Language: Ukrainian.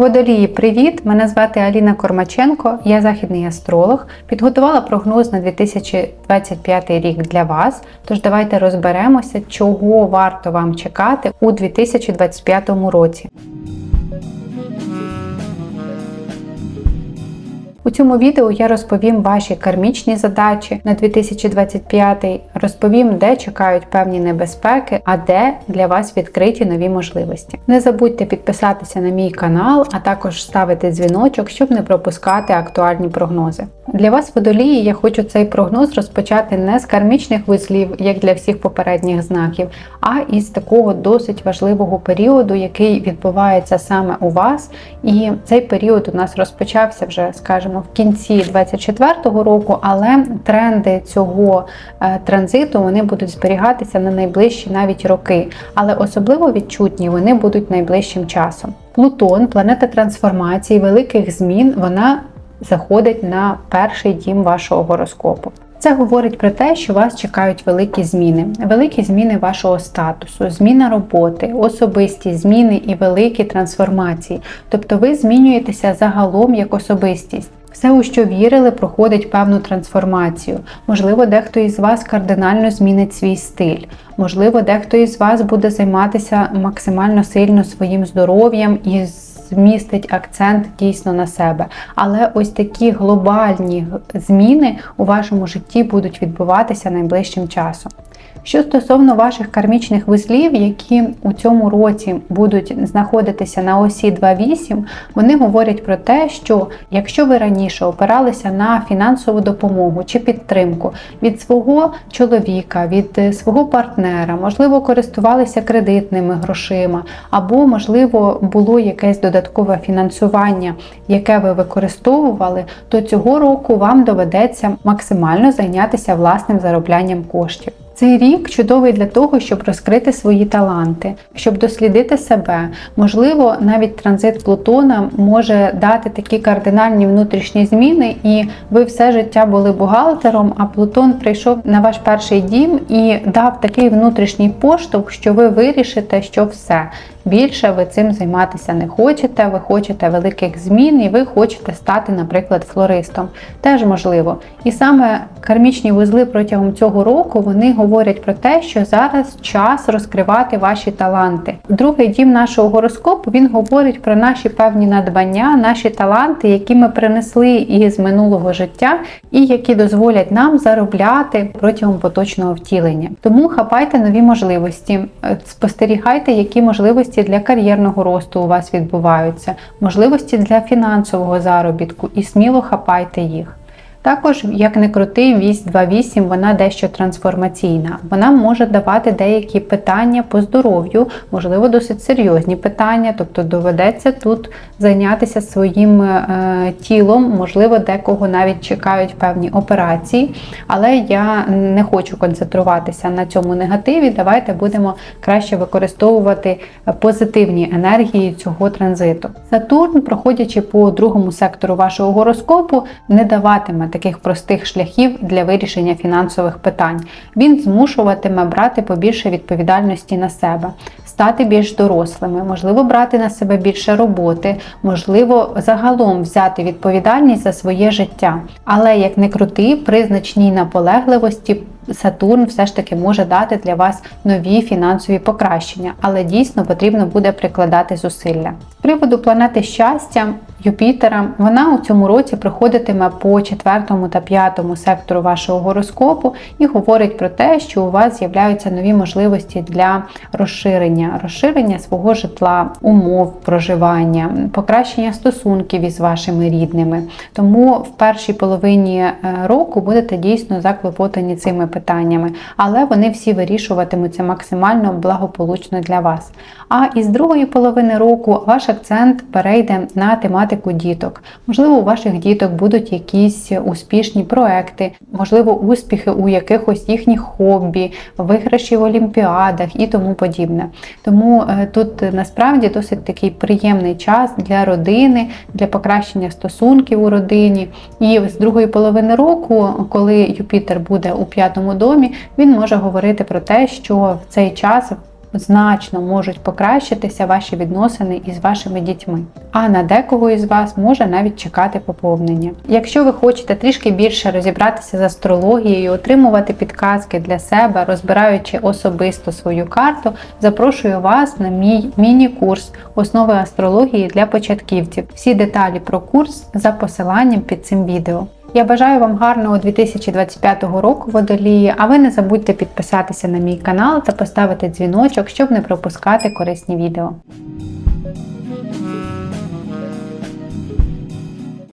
Водолії, привіт! Мене звати Аліна Кормаченко, я західний астролог. Підготувала прогноз на 2025 рік для вас. Тож давайте розберемося, чого варто вам чекати у 2025 році. У цьому відео я розповім ваші кармічні задачі на 2025, розповім, де чекають певні небезпеки, а де для вас відкриті нові можливості. Не забудьте підписатися на мій канал, а також ставити дзвіночок, щоб не пропускати актуальні прогнози. Для вас, водолії, я хочу цей прогноз розпочати не з кармічних вузлів, як для всіх попередніх знаків, а із такого досить важливого періоду, який відбувається саме у вас. І цей період у нас розпочався вже, скажімо, в кінці 24-го року, але тренди цього е, транзиту вони будуть зберігатися на найближчі навіть роки, але особливо відчутні вони будуть найближчим часом. Плутон, планета трансформації, великих змін, вона заходить на перший дім вашого гороскопу. Це говорить про те, що вас чекають великі зміни, великі зміни вашого статусу, зміна роботи, особисті зміни і великі трансформації. Тобто ви змінюєтеся загалом як особистість. Все, у що вірили, проходить певну трансформацію. Можливо, дехто із вас кардинально змінить свій стиль. Можливо, дехто із вас буде займатися максимально сильно своїм здоров'ям і змістить акцент дійсно на себе. Але ось такі глобальні зміни у вашому житті будуть відбуватися найближчим часом. Що стосовно ваших кармічних вузлів, які у цьому році будуть знаходитися на осі 2.8, вони говорять про те, що якщо ви раніше опиралися на фінансову допомогу чи підтримку від свого чоловіка, від свого партнера, можливо, користувалися кредитними грошима, або, можливо, було якесь додаткове фінансування, яке ви використовували, то цього року вам доведеться максимально зайнятися власним зароблянням коштів. Цей рік чудовий для того, щоб розкрити свої таланти, щоб дослідити себе. Можливо, навіть транзит Плутона може дати такі кардинальні внутрішні зміни, і ви все життя були бухгалтером, а Плутон прийшов на ваш перший дім і дав такий внутрішній поштовх, що ви вирішите, що все. Більше ви цим займатися не хочете, ви хочете великих змін і ви хочете стати, наприклад, флористом. Теж можливо. І саме кармічні вузли протягом цього року вони говорять про те, що зараз час розкривати ваші таланти. Другий дім нашого гороскопу він говорить про наші певні надбання, наші таланти, які ми принесли із минулого життя, і які дозволять нам заробляти протягом поточного втілення. Тому хапайте нові можливості, спостерігайте, які можливості для кар'єрного росту у вас відбуваються, можливості для фінансового заробітку і сміло хапайте їх. Також, як не крути, вісь 2.8, вона дещо трансформаційна. Вона може давати деякі питання по здоров'ю, можливо, досить серйозні питання, тобто доведеться тут зайнятися своїм е, тілом, можливо, декого навіть чекають певні операції. Але я не хочу концентруватися на цьому негативі. Давайте будемо краще використовувати позитивні енергії цього транзиту. Сатурн, проходячи по другому сектору вашого гороскопу, не даватиме таких простих шляхів для вирішення фінансових питань. Він змушуватиме брати побільше відповідальності на себе, стати більш дорослими, можливо, брати на себе більше роботи, можливо, загалом взяти відповідальність за своє життя. Але як не крути, при значній наполегливості. Сатурн все ж таки може дати для вас нові фінансові покращення, але дійсно потрібно буде прикладати зусилля. З приводу планети щастя Юпітера, вона у цьому році проходитиме по четвертому та п'ятому сектору вашого гороскопу і говорить про те, що у вас з'являються нові можливості для розширення, розширення свого житла, умов проживання, покращення стосунків із вашими рідними. Тому в першій половині е, року будете дійсно заклопотані цими питаннями, але вони всі вирішуватимуться максимально благополучно для вас. А із другої половини року ваш акцент перейде на тематику діток. Можливо, у ваших діток будуть якісь успішні проекти, можливо, успіхи у якихось їхніх хобі, виграші в олімпіадах і тому подібне. Тому е, тут насправді досить такий приємний час для родини, для покращення стосунків у родині. І з другої половини року, коли Юпітер буде у п'ятому домі, він може говорити про те, що в цей час значно можуть покращитися ваші відносини із вашими дітьми. А на декого із вас може навіть чекати поповнення. Якщо ви хочете трішки більше розібратися з астрологією, отримувати підказки для себе, розбираючи особисто свою карту, запрошую вас на мій міні-курс Основи астрології для початківців. Всі деталі про курс за посиланням під цим відео. Я бажаю вам гарного 2025 року водолії, а ви не забудьте підписатися на мій канал та поставити дзвіночок, щоб не пропускати корисні відео.